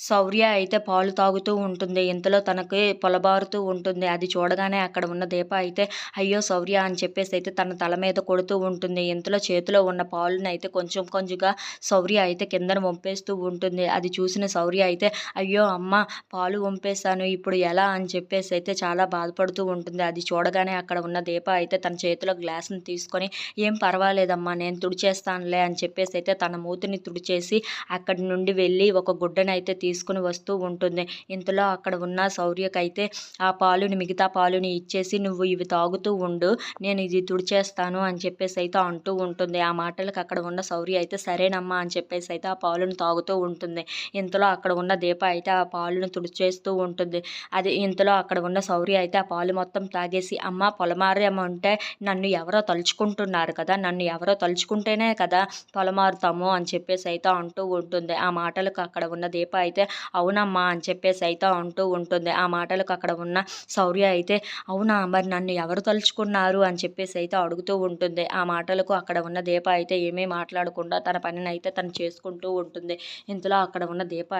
శౌర్య అయితే పాలు తాగుతూ ఉంటుంది. ఇంతలో తనకి పొలబారుతూ ఉంటుంది. అది చూడగానే అక్కడ ఉన్న దీప అయితే అయ్యో శౌర్య అని చెప్పేసి అయితే తన తల మీద కొడుతూ ఉంటుంది. ఇంతలో చేతిలో ఉన్న పాలుని అయితే కొంచెం కొంచెంగా శౌర్య అయితే కిందన వంపేస్తూ ఉంటుంది. అది చూసిన శౌర్య అయితే అయ్యో అమ్మ పాలు వంపేశాను. ఇప్పుడు ఎలా? అని చెప్పేసి అయితే చాలా బాధపడుతూ ఉంటుంది. అది చూడగానే అక్కడ ఉన్న దీప అయితే తన చేతిలో గ్లాస్ని తీసుకొని ఏం పర్వాలేదమ్మా నేను తుడిచేస్తానులే అని చెప్పేసి అయితే తన మూతిని తుడిచేసి అక్కడి నుండి వెళ్ళి ఒక గుడ్డనైతే అయితే తీసుకుని వస్తూ ఉంటుంది. ఇంతలో అక్కడ ఉన్న శౌర్యకైతే ఆ పాలుని మిగతా పాలుని ఇచ్చేసి నువ్వు ఇవి తాగుతూ ఉండు నేను ఇది తుడిచేస్తాను అని చెప్పేసి అయితే అంటూ ఉంటుంది. ఆ మాటలకు అక్కడ ఉన్న శౌర్య అయితే సరేనమ్మా అని చెప్పేసి అయితే ఆ పాలును తాగుతూ ఉంటుంది. ఇంతలో అక్కడ ఉన్న దీప అయితే ఆ పాలును తుడిచేస్తూ ఉంటుంది. అది ఇంతలో అక్కడ ఉన్న శౌర్య అయితే ఆ పాలు మొత్తం తాగేసి అమ్మ పొలమారేమంటే నన్ను ఎవరో తలుచుకుంటున్నారు కదా నన్ను ఎవరో తలుచుకుంటేనే కదా పొలమారుతాము అని చెప్పేసి అయితే అంటూ ఉంటుంది. ఆ మాటలకు అక్కడ ఉన్న దీప అయితే అవునమ్మా అని చెప్పేసి అయితే అంటూ ఉంటుంది. ఆ మాటలకు అక్కడ ఉన్న శౌర్య అయితే అవునా మరి నన్ను ఎవరు తలుచుకున్నారు అని చెప్పేసి అయితే అడుగుతూ ఉంటుంది. ఆ మాటలకు అక్కడ ఉన్న దీప అయితే ఏమీ మాట్లాడకుండా తన పనిని అయితే తను చేసుకుంటూ ఉంటుంది. ఇంతలో అక్కడ ఉన్న దీప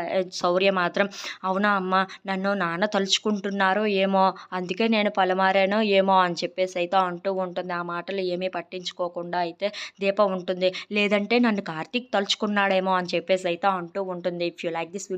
శౌర్య మాత్రం అవునా అమ్మ నన్ను నాన్న తలుచుకుంటున్నారో ఏమో అందుకే నేను పలమారానో ఏమో అని చెప్పేసి అయితే అంటూ ఉంటుంది. ఆ మాటలు ఏమీ పట్టించుకోకుండా అయితే దీప ఉంటుంది. లేదంటే నన్ను కార్తీక్ తలుచుకున్నాడేమో అని చెప్పేసి అయితే అంటూ ఉంటుంది. If you like this